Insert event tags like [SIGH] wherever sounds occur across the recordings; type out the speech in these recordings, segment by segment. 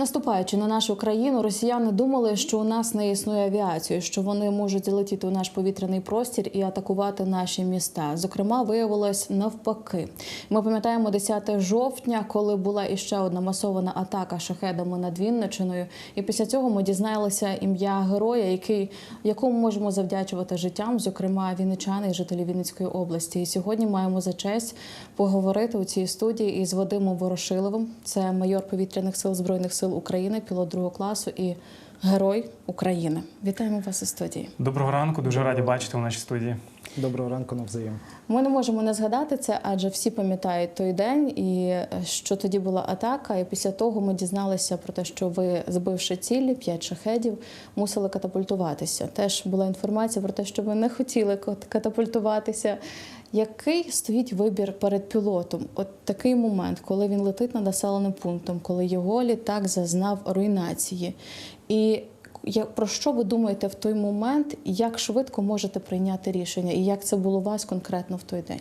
Наступаючи на нашу країну, росіяни думали, що у нас не існує авіації, що вони можуть залетіти у наш повітряний простір і атакувати наші міста. Зокрема, виявилось навпаки. Ми пам'ятаємо 10 жовтня, коли була іще одна масована атака шахедами над Вінничиною. І після цього ми дізналися ім'я героя, який якому можемо завдячувати життям, зокрема вінничани і жителі Вінницької області. І сьогодні маємо за честь поговорити у цій студії із Вадимом Ворошиловим. Це майор повітряних сил збройних сил України, пілот другого класу і герой України. Вітаємо вас у студії. Доброго ранку, дуже раді бачити у нашій студії. Доброго ранку навзаєм. Ми не можемо не згадати це, адже всі пам'ятають той день, і е, що тоді була атака. І після того ми дізналися про те, що ви, збивши цілі, п'ять шахедів, мусили катапультуватися. Теж була інформація про те, що ви не хотіли кат- катапультуватися. Який стоїть вибір перед пілотом? От такий момент, коли він летить над населеним пунктом, коли його літак зазнав руйнації. І про що ви думаєте в той момент, як швидко можете прийняти рішення, і як це було у вас конкретно в той день?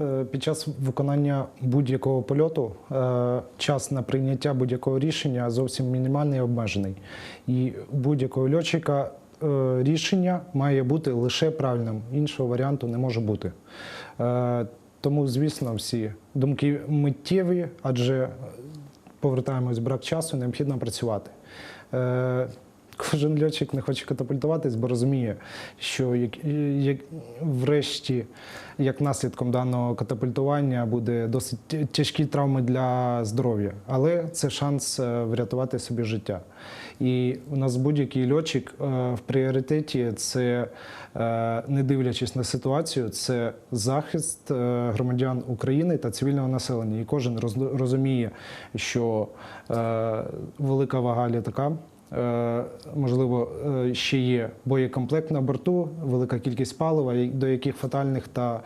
Е, Під час виконання будь-якого польоту е, час на прийняття будь-якого рішення зовсім мінімальний і обмежений. І будь-якого льотчика рішення має бути лише правильним. Іншого варіанту не може бути. Е, Тому, звісно, всі думки миттєві, адже повертаємось брак часу, необхідно працювати. Кожен льотчик не хоче катапультуватись, бо розуміє, що як, як, врешті, як наслідком даного катапультування, буде досить тяжкі травми для здоров'я. Але це шанс е, врятувати собі життя. І у нас будь-який льотчик е, в пріоритеті це, е, не дивлячись на ситуацію, це захист громадян України та цивільного населення. І кожен роз- розуміє, що велика вага літака. Е, Можливо, е, ще є боєкомплект на борту, велика кількість палива, до яких фатальних та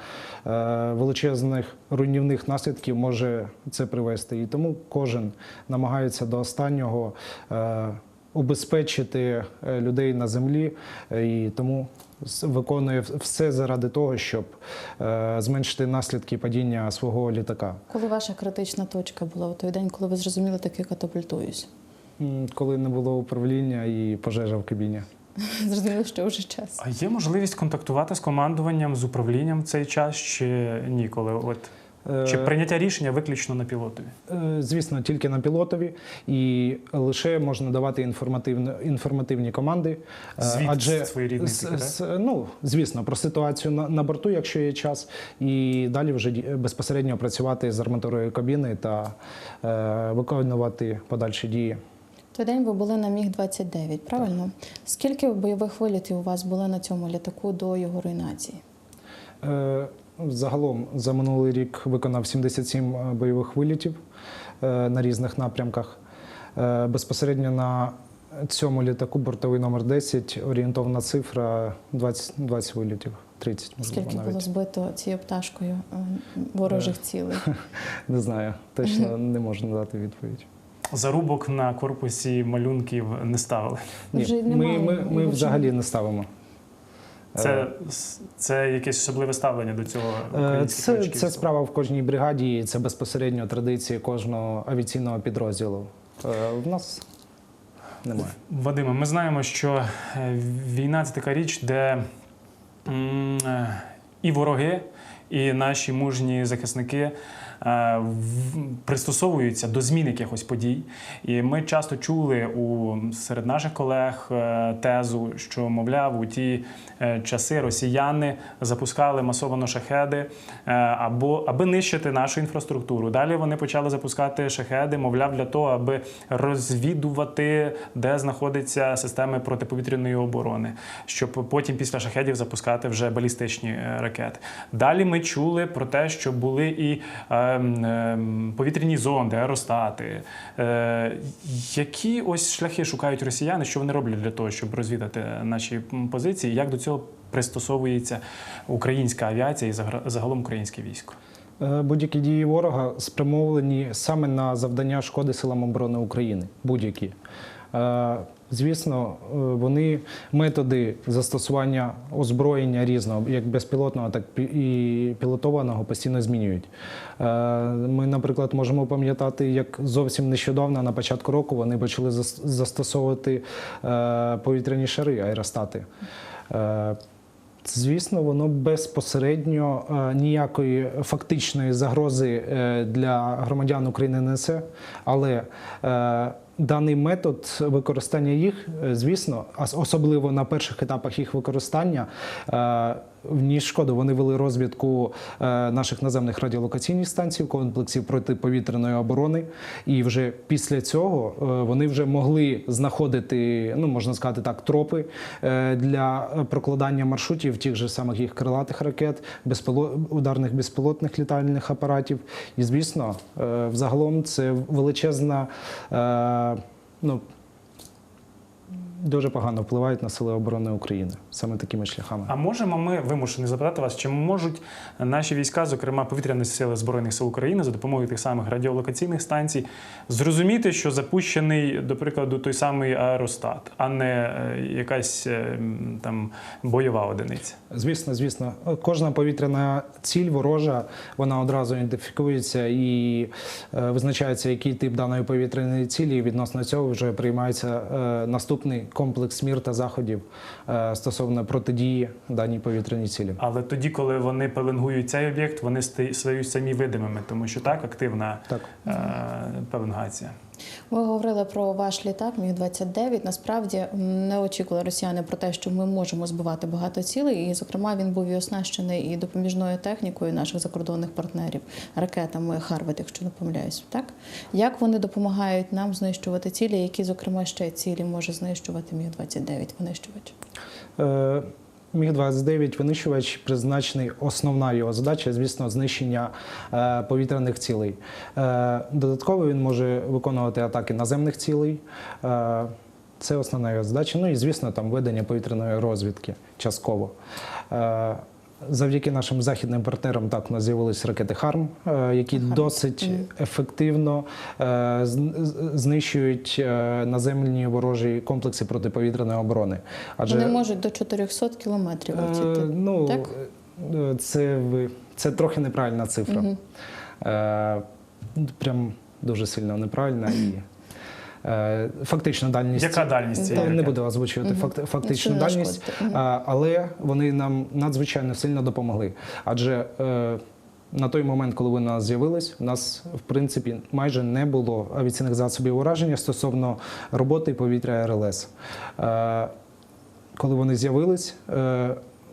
е, величезних руйнівних наслідків може це привести. І тому кожен намагається до останнього убезпечити людей на землі, і тому виконує все заради того, щоб зменшити наслідки падіння свого літака. Коли ваша критична точка була у той день, коли ви зрозуміли, таки катапультуюсь? Коли не було управління і пожежа в кабіні. [LAUGHS] Зрозуміли, що вже час. А є можливість контактувати з командуванням, з управлінням в цей час чи ніколи? От чи Е, прийняття рішення виключно на пілотові? Е, Звісно, тільки на пілотові, і лише можна давати інформативні, інформативні команди. Е, Звіт своєрідний с- такий, с- ну, звісно, про ситуацію на, на борту, якщо є час, і далі вже безпосередньо працювати з арматурою кабіни та е, виконувати подальші дії. Той день ви були на Міг 29 правильно? Скільки бойових вилітів у вас були на цьому літаку до його руйнації? Е, Загалом за минулий рік виконав 77 бойових вилітів е, на різних напрямках. Е, Безпосередньо на цьому літаку бортовий номер 10 орієнтовна цифра 20, 20 вилітів, 30 можливо Скільки навіть. було збито цією пташкою е, ворожих цілей? [LAUGHS] Не знаю, точно не можу надати відповідь. Зарубок на корпусі малюнків не ставили. Ні, ми, ми, ми взагалі не ставимо. Це, Е, це якесь особливе ставлення до цього Е, Це, це справа в кожній бригаді, і це безпосередньо традиції кожного авіаційного підрозділу. Е, В нас немає. Вадиме, ми знаємо, що війна це така річ, де і вороги, і наші мужні захисники е, пристосовуються до змін якихось подій. І ми часто чули у серед наших колег е, тезу, що, мовляв, у ті е, часи росіяни запускали масовано шахеди або аби нищити нашу інфраструктуру. Далі вони почали запускати шахеди, мовляв, для того, аби розвідувати, де знаходяться системи протиповітряної оборони, щоб потім після шахедів запускати вже балістичні ракети. Далі ми чули про те, що були і ем, ем, повітряні зонди, аеростати. Е, які ось шляхи шукають росіяни, що вони роблять для того, щоб розвідати наші позиції? Як до цього пристосовується українська авіація і загалом українське військо? Е, Будь-які дії ворога спрямовані саме на завдання шкоди силам оборони України. Будь-які. Звісно, е, вони методи застосування озброєння різного, як безпілотного, так і пілотованого, постійно змінюють. Е, Ми, наприклад, можемо пам'ятати, як зовсім нещодавно, на початку року, вони почали застосовувати е, повітряні шари, аеростати. Звісно, воно безпосередньо ніякої фактичної загрози для громадян України не несе, але даний метод використання їх, е, звісно, ос- особливо на перших етапах їх використання, вніс шкоду. Вони вели розвідку е, наших наземних радіолокаційних станцій, комплексів протиповітряної оборони, і вже після цього е, вони вже могли знаходити, ну можна сказати так, тропи е, для прокладання маршрутів тих же самих їх крилатих ракет, ударних безпілотних літальних апаратів. І звісно, взагалом це величезна. Ну, дуже погано впливають на сили оборони України саме такими шляхами. А можемо ми вимушені запитати вас, чи можуть наші війська, зокрема повітряні сили збройних сил України, за допомогою тих самих радіолокаційних станцій, зрозуміти, що запущений, до прикладу, той самий аеростат, а не е, якась е, там бойова одиниця? Звісно, звісно, кожна повітряна ціль ворожа, вона одразу ідентифікується і е, визначається, який тип даної повітряної цілі. І відносно цього вже приймається наступний комплекс мір та заходів е, стосовно протидії даній повітряній цілі. Але тоді, коли вони пеленгують цей об'єкт, вони ста- стають самі видимими, тому що так активна Так. е, пеленгація. Ви говорили про ваш літак Міг 29 Насправді не очікували росіяни про те, що ми можемо збивати багато цілей. І, зокрема, він був і оснащений і допоміжною технікою наших закордонних партнерів, ракетами Харвард, якщо не помиляюсь. Так як вони допомагають нам знищувати цілі, які, зокрема, ще цілі може знищувати Міг 29 винищувач? Е, Міг-29 винищувач призначений. Основна його задача, звісно, знищення е, повітряних цілей. Е, додатково він може виконувати атаки наземних цілей. Е, це основна його задача. Ну і звісно, там ведення повітряної розвідки частково. Завдяки нашим західним партнерам так у нас з'явились ракети Харм, е, які досить ефективно е, знищують е, наземні ворожі комплекси протиповітряної оборони. Адже Вони можуть до 400 кілометрів летіти. Ну, так? це, це трохи неправильна цифра. Е, Прям дуже сильно неправильна і. Е, Фактична дальність. Яка дальність Е, Не буду озвучувати факт, фактичну Сильно дальність. А, але вони нам надзвичайно сильно допомогли. Адже е, на той момент, коли вони у нас з'явились, у нас в принципі майже не було авіаційних засобів ураження стосовно роботи повітря РЛС. Е, коли вони з'явились,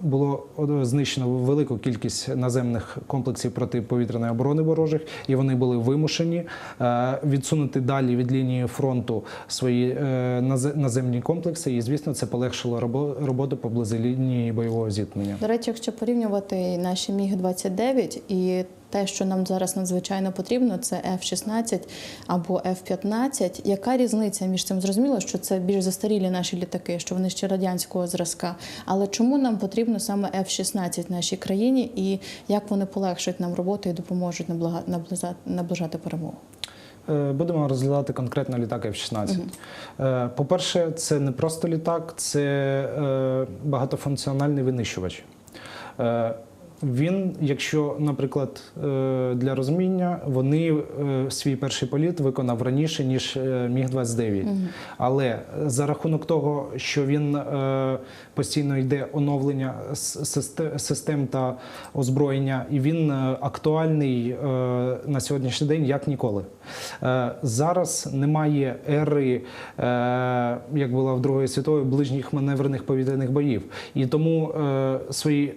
було знищено велику кількість наземних комплексів протиповітряної оборони ворожих, і вони були вимушені е, відсунути далі від лінії фронту свої е, наземні комплекси. І звісно, це полегшило робо- роботу поблизу лінії бойового зіткнення. До речі, якщо порівнювати наші міг 29 і те, що нам зараз надзвичайно потрібно, це F-16 або F-15. Яка різниця між цим? Зрозуміло, що це більш застарілі наші літаки, що вони ще радянського зразка. Але чому нам потрібно саме F-16 в нашій країні, і як вони полегшують нам роботу і допоможуть наближати перемогу? Е, Будемо розглядати конкретно літак F-16. Е, По-перше, це не просто літак, це е, багатофункціональний винищувач. Він, якщо, наприклад, е, для розуміння, вони е, свій перший політ виконав раніше, ніж е, Міг-29. Але за рахунок того, що він постійно йде оновлення систем та озброєння, і він актуальний на сьогоднішній день як ніколи. Зараз немає ери, як була в Другої світової, ближніх маневрених повітряних боїв. І тому свої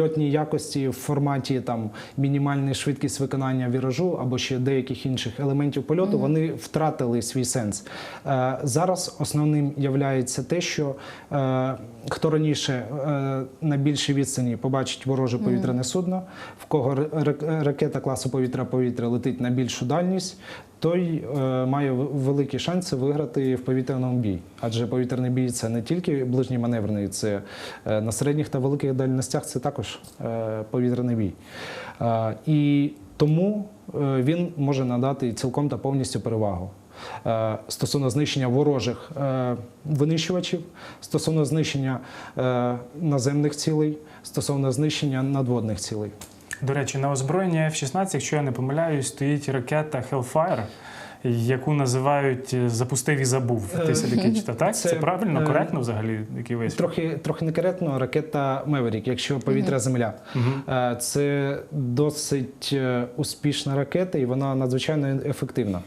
льотні якості в форматі там мінімальна швидкість виконання віражу або ще деяких інших елементів польоту, вони втратили свій сенс. Е, Зараз основним являється те, що е, хто раніше е, на більшій відстані побачить вороже повітряне судно, в кого ра- ра- ракета класу повітря-повітря летить на більшу дальність, той е, має великі шанси виграти в повітряному бій. Адже повітряний бій це не тільки ближній маневрений, це е, на середніх та великих дальностях це також е, повітряний бій. І тому він може надати цілком та повністю перевагу. стосовно знищення ворожих винищувачів, стосовно знищення наземних цілей, стосовно знищення надводних цілей. До речі, на озброєнні F-16, якщо я не помиляюсь, стоїть ракета Hellfire, яку називають е, запустив і забув. Ти все таки читав, так? [LAUGHS] Це, це, правильно, е, коректно взагалі, який весь? Трохи, трохи некоректно ракета Меверік, якщо повітря-земля. Е, Це досить е, успішна ракета і вона надзвичайно ефективна.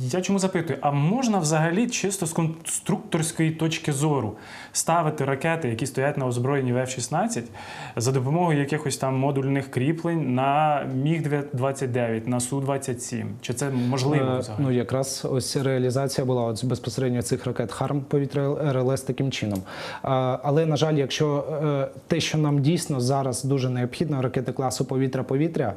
Я чому запитую, а можна взагалі чисто з конструкторської точки зору ставити ракети, які стоять на озброєнні в F-16, за допомогою якихось там модульних кріплень на Міг-29, на Су-27? Чи це можливо Е, взагалі? Ну якраз ось реалізація була от безпосередньо цих ракет Харм повітря РЛС таким чином. Але на жаль, якщо е, те, що нам дійсно зараз дуже необхідно, ракети класу повітря-повітря.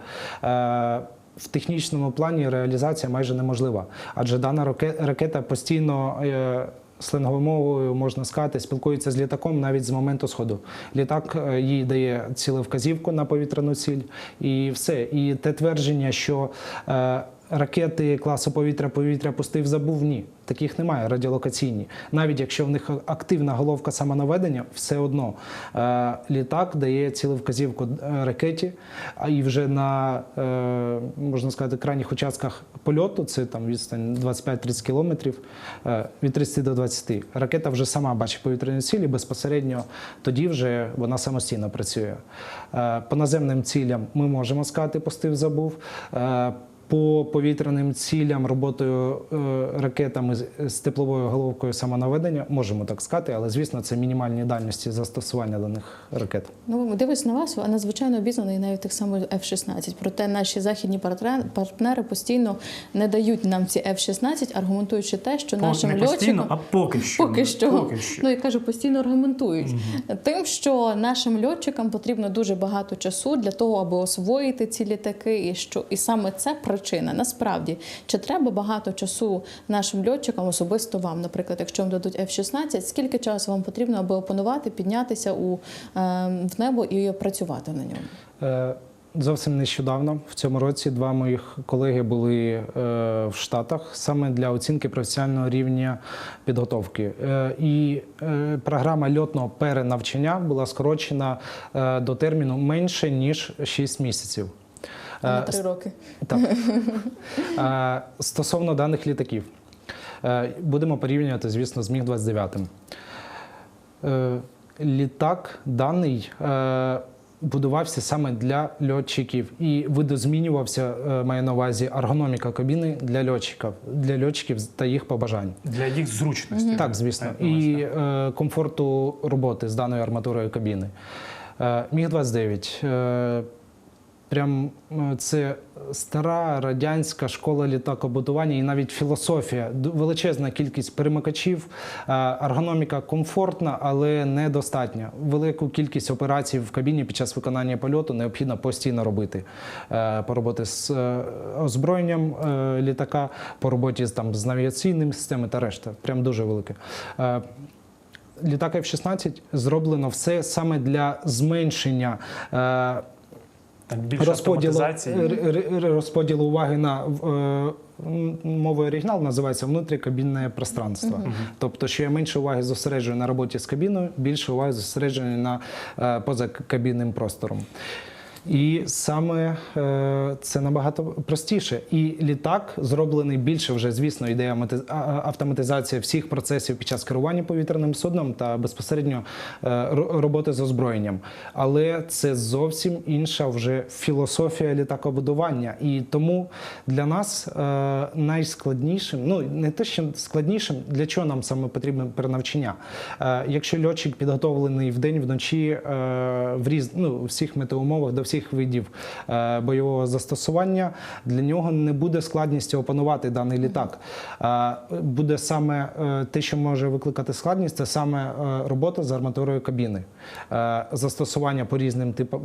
В технічному плані реалізація майже неможлива, адже дана ракета постійно е, сленговою можна сказати, спілкується з літаком навіть з моменту сходу. Літак е, їй дає цілевказівку на повітряну ціль, і все. І те твердження, що е, ракети класу повітря-повітря пустив, забув ні. Таких немає радіолокаційні. Навіть якщо в них активна головка самонаведення, все одно е, літак дає цілевказівку е, ракеті, а і вже на е, можна сказати крайніх участках польоту, це там відстань 25-30 кілометрів, від 30 до 20. Ракета вже сама бачить повітряні цілі, безпосередньо тоді вже вона самостійно працює. По наземним цілям ми можемо сказати, пустив, забув. По повітряним цілям роботою е, ракетами з- з тепловою головкою самонаведення можемо так сказати, але звісно, це мінімальні дальності застосування даних ракет. Ну, дивись на вас, а надзвичайно обізнаний навіть тих самих F-16. Проте наші західні партнери, постійно не дають нам ці F-16, аргументуючи те, що По- нашим не постійно, льотчикам а поки що. Поки що. Поки що. Ну я кажу, постійно аргументують тим, що нашим льотчикам потрібно дуже багато часу для того, аби освоїти ці літаки, і що і саме це причина. Насправді, чи треба багато часу нашим льотчикам, особисто вам, наприклад, якщо вам дадуть F-16, скільки часу вам потрібно, аби опанувати, піднятися у е, в небо і працювати на ньому? Е, Зовсім нещодавно, в цьому році, два моїх колеги були е, в Штатах саме для оцінки професіонального рівня підготовки. Е, і е, програма льотного перенавчання була скорочена е, до терміну менше ніж 6 місяців. На Е, три роки. Так. [LAUGHS] Е, Стосовно даних літаків, Е, будемо порівнювати, звісно, з Міг-29. Е, Літак даний будувався саме для льотчиків і видозмінювався, маю на увазі, ергономіка кабіни для льотчиків, для льотчиків та їх побажань. Для їх зручності. Так, звісно, і комфорту роботи з даною арматурою кабіни. Е, Міг-29. Прям е, це стара радянська школа літакобудування і навіть філософія. Величезна кількість перемикачів, е, ергономіка комфортна, але недостатня. Велику кількість операцій в кабіні під час виконання польоту необхідно постійно робити. Е, По роботи з озброєнням літака, по роботі там з навігаційними системами та решта. Прям дуже велике. Літак F-16 зроблено все саме для зменшення Так, більше розподілу, розподілу уваги на е, мовою оригінал називається внутрікабінне пространство. Тобто, що я менше уваги зосереджую на роботі з кабіною, більше уваги зосереджую на е, позакабінним простором. І саме е, це набагато простіше. І літак зроблений більше вже, звісно, йде автоматизація всіх процесів під час керування повітряним судном та безпосередньо е, роботи з озброєнням. Але це зовсім інша вже філософія літакобудування. І тому для нас е, найскладнішим, ну не те, що складнішим, для чого нам саме потрібно перенавчання. Е, якщо льотчик підготовлений вдень, вночі в різ, ну, всіх метеоумовах до всіх видів е, бойового застосування, для нього не буде складністю опанувати даний літак. Е, буде саме е, те, що може викликати складність, це саме робота з арматурою кабіни, застосування по різним типам.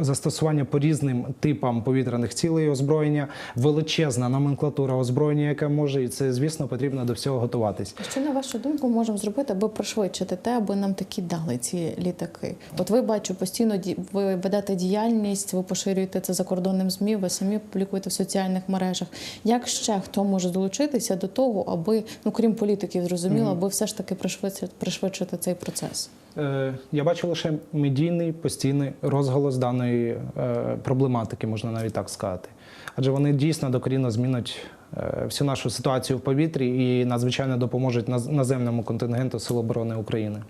Застосування по різним типам повітряних цілей озброєння, величезна номенклатура озброєння, яке може, і це, звісно, потрібно до всього готуватись. Що на вашу думку можемо зробити, аби пришвидшити те, аби нам такі дали ці літаки? От ви бачу постійно ви ведете діяльність, ви поширюєте це за кордонним змі, ви самі публікуєте в соціальних мережах. Як ще хто може долучитися до того, аби ну крім політиків, зрозуміло, аби все ж таки пришвидшити, пришвидшити цей процес? Е, Я бачу лише медійний постійний розголос даної е, проблематики, можна навіть так сказати. Адже вони дійсно докорінно змінять е, всю нашу ситуацію в повітрі і надзвичайно допоможуть наз- наземному контингенту Сил оборони України.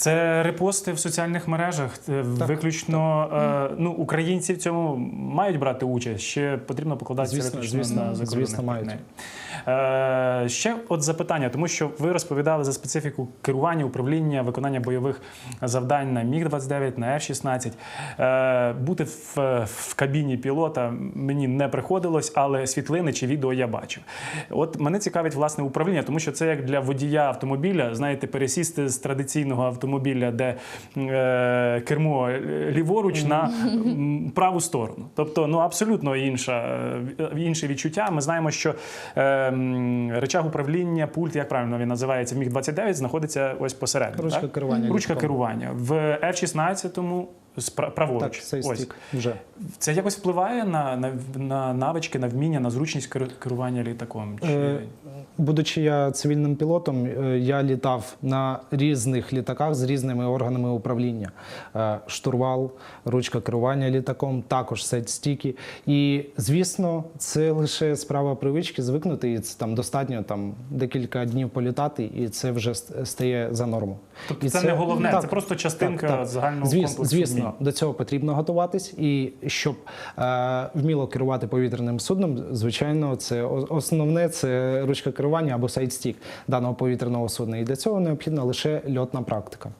Це репости в соціальних мережах. Е, Виключно е, ну, українці в цьому мають брати участь. Ще потрібно покладатися Звісно, звісно, на звісно, мають. Е, ще от запитання, тому що ви розповідали за специфіку керування, управління, виконання бойових завдань на Міг 29 на F-16. Е, бути в, в кабіні пілота мені не приходилось, але світлини чи відео я бачив. От мене цікавить власне управління, тому що це як для водія автомобіля, знаєте, пересісти з традиційного автомобіля, де е, кермо ліворуч на [LAUGHS] праву сторону. Тобто, ну абсолютно інша, е, інше відчуття. Ми знаємо, що е, м, речаг управління, пульт, як правильно він називається, міг 29 знаходиться ось посередині. Ручка так? керування Ручка керування в F-16 спра- праворуч. Так, Ось. стік вже. Це якось впливає на, на, на навички, на вміння, на зручність керування літаком? Чи... Е, Будучи я цивільним пілотом, е, я літав на різних літаках з різними органами управління. Е, Штурвал, ручка керування літаком, також сет-стіки. І, звісно, це лише справа привички звикнути, і це там достатньо там декілька днів політати, і це вже стає за норму. Тобто І це, не головне, Так, це просто частинка так, так. загального Звіс- комплексу. Звісно, змін. до цього потрібно готуватись, і щоб е, вміло керувати повітряним судном, звичайно, це основне це ручка керування або сайдстік даного повітряного судна. І для цього необхідна лише льотна практика.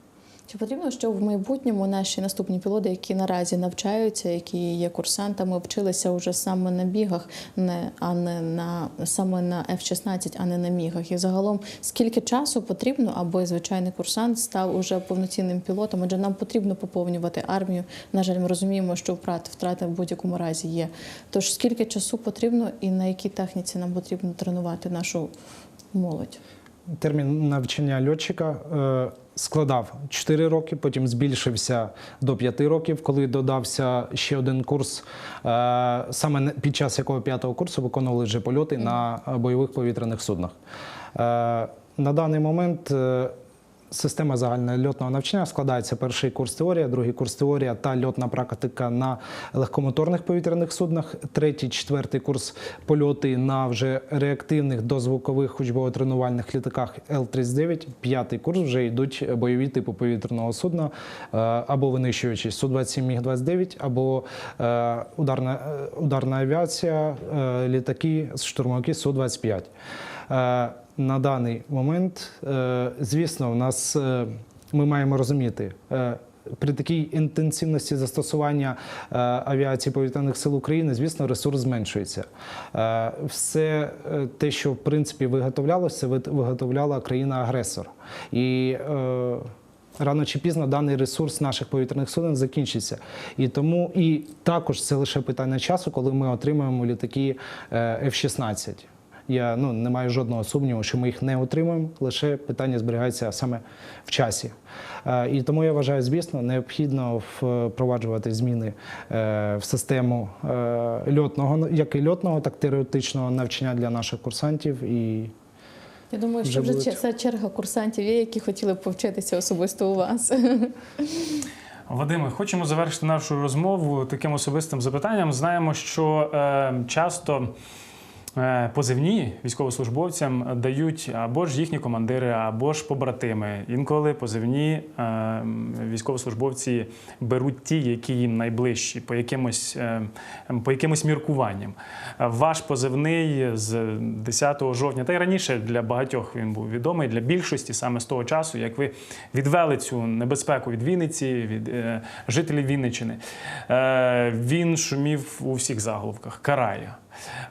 Чи потрібно, щоб в майбутньому наші наступні пілоти, які наразі навчаються, які є курсантами, вчилися вже саме на бігах, не а не на саме на F-16, а не на мігах? І загалом скільки часу потрібно, аби звичайний курсант став уже повноцінним пілотом? Адже нам потрібно поповнювати армію. На жаль, ми розуміємо, що втрати втрати в будь-якому разі є. Тож скільки часу потрібно і на якій техніці нам потрібно тренувати нашу молодь? Термін навчання льотчика е, складав 4 роки, потім збільшився до 5 років, коли додався ще один курс, е, саме під час якого п'ятого курсу виконували вже польоти на бойових повітряних суднах. Е, на даний момент е, Система загального льотного навчання. Складається перший курс теорія, другий курс теорія та льотна практика на легкомоторних повітряних суднах, третій, четвертий курс польоти на вже реактивних дозвукових учбово-тренувальних літаках Л-39, п'ятий курс вже йдуть бойові типи повітряного судна е, або винищувачі Су-27 Міг-29, або е, ударна, е, ударна авіація, літаки, штурмовики Су-25. Е, На даний момент, е, звісно, в нас е, ми маємо розуміти. При такій інтенсивності застосування авіації повітряних сил України, звісно, ресурс зменшується. Все те, що в принципі виготовлялося, виготовляла країна-агресор. І Рано чи пізно даний ресурс наших повітряних суден закінчиться. І тому і також це лише питання часу, коли ми отримаємо літаки е, F-16. Я ну, не маю жодного сумніву, що ми їх не отримаємо, лише питання зберігається саме в часі. Е, І тому я вважаю, звісно, необхідно впроваджувати зміни е, в систему е, льотного, як і льотного, так і теоретичного навчання для наших курсантів. І Я думаю, що вже будуть. ця черга курсантів є, які хотіли б повчитися особисто у вас. [LAUGHS] Вадиме, хочемо завершити нашу розмову таким особистим запитанням. Знаємо, що е, часто позивні військовослужбовцям дають або ж їхні командири, або ж побратими. Інколи позивні е, військовослужбовці беруть ті, які їм найближчі, по якимось, е, по якимось міркуванням. Е, Ваш позивний з 10 жовтня, та й раніше для багатьох він був відомий, для більшості саме з того часу, як ви відвели цю небезпеку від Вінниці, від е, жителів Вінниччини. Е, він шумів у всіх заголовках. Карая.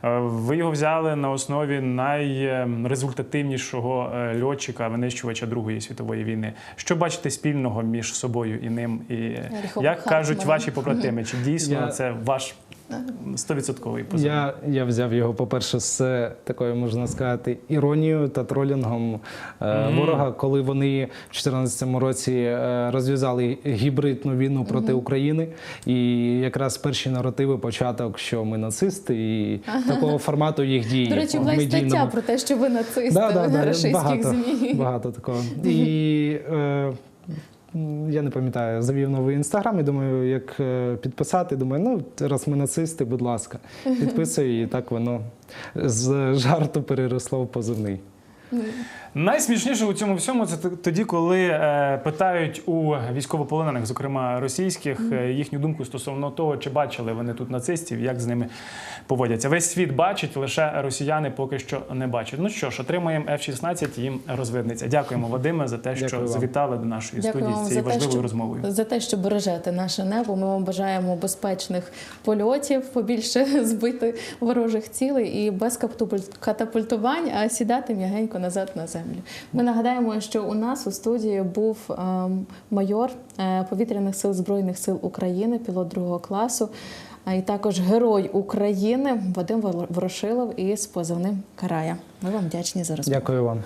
Е, Ви його взяли на основі найрезультативнішого е, льотчика, винищувача Другої світової війни. Що бачите спільного між собою і ним? І е, як кажуть ваші побратими, чи дійсно Я- це ваш стовідсотковий позив? Я, я взяв його, по-перше, з такою, можна сказати, іронією та тролінгом е, Мгм. ворога, коли вони в 2014 році е, розв'язали гібридну війну проти України. І якраз перші наративи, початок, що ми нацисти, і такого формату їх дії. До речі, була й стаття про те, що ви нацисти Да, да, да, російських багато, ЗМІ. багато такого. І е, я не пам'ятаю, завів новий інстаграм і думаю, як е, підписати. Думаю, ну раз ми нацисти, будь ласка, [LAUGHS] підписую, і так воно з жарту переросло в позивний. Найсмішніше у цьому всьому це тоді, коли е, питають у військовополонених, зокрема російських, е, їхню думку стосовно того, чи бачили вони тут нацистів, як з ними поводяться. Весь світ бачить, лише росіяни поки що не бачать. Ну що ж, отримаємо F-16, їм розвидниця. Дякуємо, Вадиме, за те, що Дякую вам. завітали до нашої Дякую студії з цією важливою що- розмовою. За те, що бережете наше небо. Ми вам бажаємо безпечних польотів, побільше [LAUGHS] збити ворожих цілей і без катапультувань, а сідати м'ягенько назад на землю. Ми нагадаємо, що у нас у студії був ем, майор е, повітряних сил збройних сил України, пілот другого класу. а І також герой України Вадим Ворошилов із позивним Карая. Ми вам вдячні за розмову. Дякую вам.